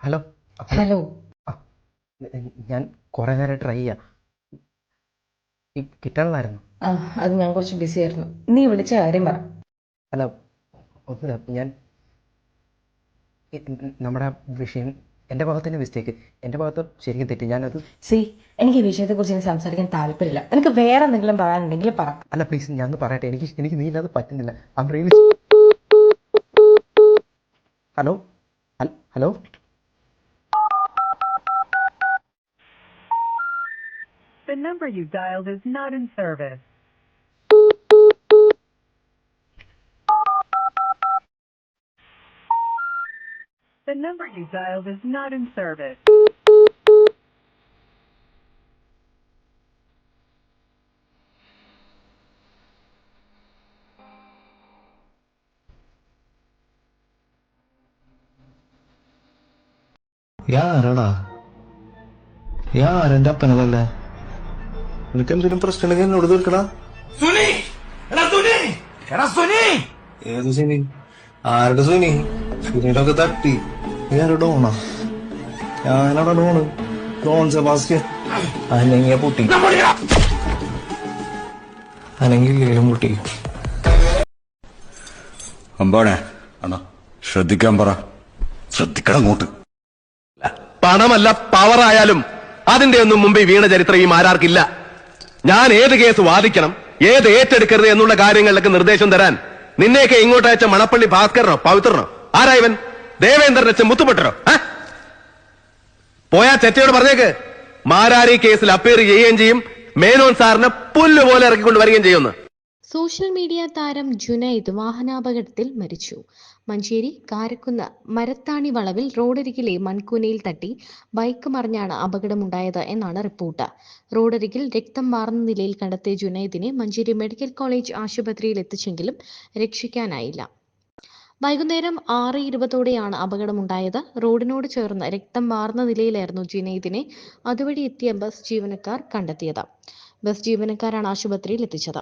Hello hello. ഞാൻ കുറേ നേരം ട്രൈ ചെയ്യാം. കിട്ടണമായിരുന്നു ആ അത് ഞാൻ കുറച്ച് ബിസി ആയിരുന്നു. നീ വിളിച്ച കാര്യം പറ. അല്ല ഒന്നുമില്ല ഞാൻ നമ്മുടെ വിഷയം എന്റെ ഭാഗത്തിന്റെ മിസ്റ്റേക്ക് എന്റെ ഭാഗത്ത് ശരിക്കും തെറ്റി. ഞാനത് സി എനിക്ക് ഈ വിഷയത്തെക്കുറിച്ച് എനിക്ക് സംസാരിക്കാൻ താല്പര്യമില്ല. എനിക്ക് വേറെ എന്തെങ്കിലും പറയാനുണ്ടെങ്കിൽ പറ. അല്ല പ്ലീസ് ഞാൻ ഒന്ന് പറയട്ടെ. എനിക്ക് എനിക്ക് നീ ഇല്ലാതെ പറ്റുന്നില്ല. Hello? Hello? The number you dialed is not in service. The number you dialed is not in service. யாரடா யார் எந்த பண்ணதில்லை നിനക്ക് എന്തെങ്കിലും പ്രശ്നമുണ്ടെങ്കിൽ എന്നോട് തീർക്കടാ ഏത് സുനി? ആരുടെ സുനി? സുനിയുടെ ഒക്കെ തട്ടി. നീ ആരുടെ ഡോണാ? ഞാനടാ ഡോണ്? Don Sebastian. അനങ്ങിയ പൊട്ടി. അനങ്ങില്ലേലും പൊട്ടി. അമ്പാണേ അണ്ണാ ശ്രദ്ധിക്കാൻ പറ. ശ്രദ്ധിക്കണം അങ്ങോട്ട്. പണമല്ല പവർ ആയാലും അതിന്റെ ഒന്നും മുമ്പേ വീണ ചരിത്രം ഈ മാരാർക്കില്ല. ഞാൻ ഏത് കേസ് വാദിക്കണം ഏത് ഏറ്റെടുക്കരുത് എന്നുള്ള കാര്യങ്ങളിലൊക്കെ നിർദ്ദേശം തരാൻ നിന്നെയൊക്കെ ഇങ്ങോട്ട് അയച്ച മണപ്പള്ളി ഭാസ്കരനോ പവിത്രനോ? ആരായവൻ ദേവേന്ദ്രൻ അച്ഛൻ മുത്തുപെട്ടരോ ആ? പോയാ ചെറ്റയോട് പറഞ്ഞേക്ക്. മാരാരി കേസിൽ അപ്പീർ ചെയ്യുകയും ചെയ്യും മേനോൻ സാറിനെ പുല്ലുപോലെ ഇറക്കിക്കൊണ്ട് വരികയും ചെയ്യുമെന്ന്. സോഷ്യൽ മീഡിയ താരം ജുനൈദ് വാഹനാപകടത്തിൽ മരിച്ചു. മഞ്ചേരി കാരക്കുന്ന് മരത്താണി വളവിൽ റോഡരികിലെ മൺകൂനയിൽ തട്ടി ബൈക്ക് മറിഞ്ഞാണ് അപകടമുണ്ടായത് എന്നാണ് റിപ്പോർട്ട്. റോഡരികിൽ രക്തം വാർന്ന നിലയിൽ കണ്ടെത്തിയ ജുനൈദിനെ മഞ്ചേരി മെഡിക്കൽ കോളേജ് ആശുപത്രിയിൽ എത്തിച്ചെങ്കിലും രക്ഷിക്കാനായില്ല. വൈകുന്നേരം ആറ് ഇരുപതോടെയാണ് അപകടമുണ്ടായത്. റോഡിനോട് ചേർന്ന് രക്തം വാർന്ന നിലയിലായിരുന്നു ജുനൈദിനെ. അതുവഴി എത്തിയ ബസ് ജീവനക്കാർ കണ്ടെത്തിയത്. ബസ് ജീവനക്കാരാണ് ആശുപത്രിയിൽ എത്തിച്ചത്.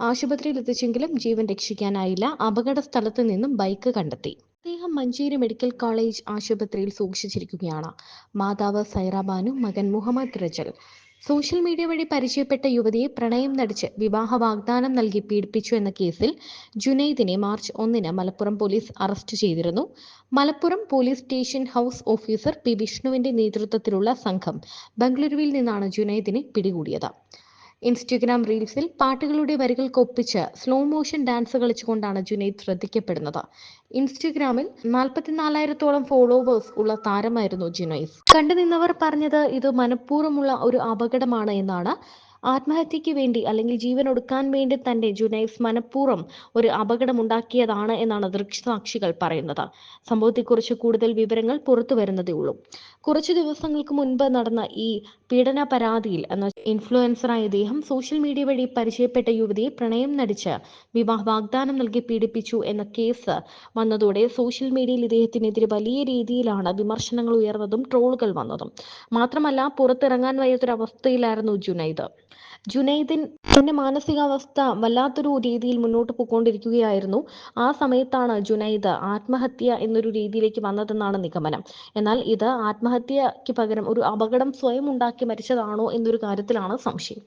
ആശുപത്രിയിൽ എത്തിച്ചെങ്കിലും ജീവൻ രക്ഷിക്കാനായില്ല. അപകട സ്ഥലത്ത് നിന്നും ബൈക്ക് കണ്ടെത്തി. അദ്ദേഹം മഞ്ചേരി മെഡിക്കൽ കോളേജ് ആശുപത്രിയിൽ സൂക്ഷിച്ചിരിക്കുകയാണ്. മാതാവ് സൈറാബാനു മകൻ മുഹമ്മദ് റജൽ സോഷ്യൽ മീഡിയ വഴി പരിചയപ്പെട്ട യുവതിയെ പ്രണയം നടിച്ച് വിവാഹ വാഗ്ദാനം നൽകി പീഡിപ്പിച്ചു എന്ന കേസിൽ ജുനൈദിനെ മാർച്ച് ഒന്നിന് മലപ്പുറം പോലീസ് അറസ്റ്റ് ചെയ്തിരുന്നു. Malappuram police station house officer P വിഷ്ണുവിന്റെ നേതൃത്വത്തിലുള്ള സംഘം ബംഗളൂരുവിൽ നിന്നാണ് ജുനൈദിനെ പിടികൂടിയത്. ഇൻസ്റ്റഗ്രാം റീൽസിൽ പാട്ടുകളുടെ വരികൾക്കൊപ്പിച്ച് സ്ലോ മോഷൻ ഡാൻസ് കളിച്ചുകൊണ്ടാണ് ജുനൈദ് ശ്രദ്ധിക്കപ്പെടുന്നത്. ഇൻസ്റ്റഗ്രാമിൽ നാൽപ്പത്തിനാലായിരത്തോളം ഫോളോവേഴ്സ് ഉള്ള താരമായിരുന്നു ജുനൈസ് കണ്ടുനിന്നവർ പറഞ്ഞത് ഇത് മനഃപൂർവമുള്ള ഒരു അപകടമാണ് എന്നാണ് ആത്മഹത്യക്ക് വേണ്ടി അല്ലെങ്കിൽ ജീവൻ ഒടുക്കാൻ വേണ്ടി തന്നെ ജുനൈസ് മനഃപൂർവം ഒരു അപകടമുണ്ടാക്കിയതാണ് എന്നാണ് ദൃക്സാക്ഷികൾ പറയുന്നത്. സംഭവത്തെക്കുറിച്ച് കൂടുതൽ വിവരങ്ങൾ പുറത്തു വരുന്നതേ ഉള്ളൂ. കുറച്ചു ദിവസങ്ങൾക്ക് മുൻപ് നടന്ന ഈ പീഡന പരാതിയിൽ എന്ന ഇൻഫ്ലുവൻസറായ ഇദ്ദേഹം സോഷ്യൽ മീഡിയ വഴി പരിചയപ്പെട്ട യുവതിയെ പ്രണയം നടിച്ച് വിവാഹ വാഗ്ദാനം നൽകി പീഡിപ്പിച്ചു എന്ന കേസ് വന്നതോടെ സോഷ്യൽ മീഡിയയിൽ ഇദ്ദേഹത്തിനെതിരെ വലിയ രീതിയിലാണ് വിമർശനങ്ങൾ ഉയർന്നതും ട്രോളുകൾ വന്നതും. മാത്രമല്ല പുറത്തിറങ്ങാൻ വയ്യാത്തൊരവസ്ഥയിലായിരുന്നു ജുനൈദ്. ജുനൈദിൻ തന്റെ മാനസികാവസ്ഥ വല്ലാത്തൊരു രീതിയിൽ മുന്നോട്ട് പോയിക്കൊണ്ടിരിക്കുകയായിരുന്നു. ആ സമയത്താണ് ജുനൈദ് ആത്മഹത്യ എന്നൊരു രീതിയിലേക്ക് വന്നതെന്നാണ് നിഗമനം. എന്നാൽ ഇത് ആത്മഹത്യക്ക് പകരം ഒരു അപകടം സ്വയം ഉണ്ടാക്കി മരിച്ചതാണോ എന്നൊരു കാര്യത്തിലാണ് സംശയം.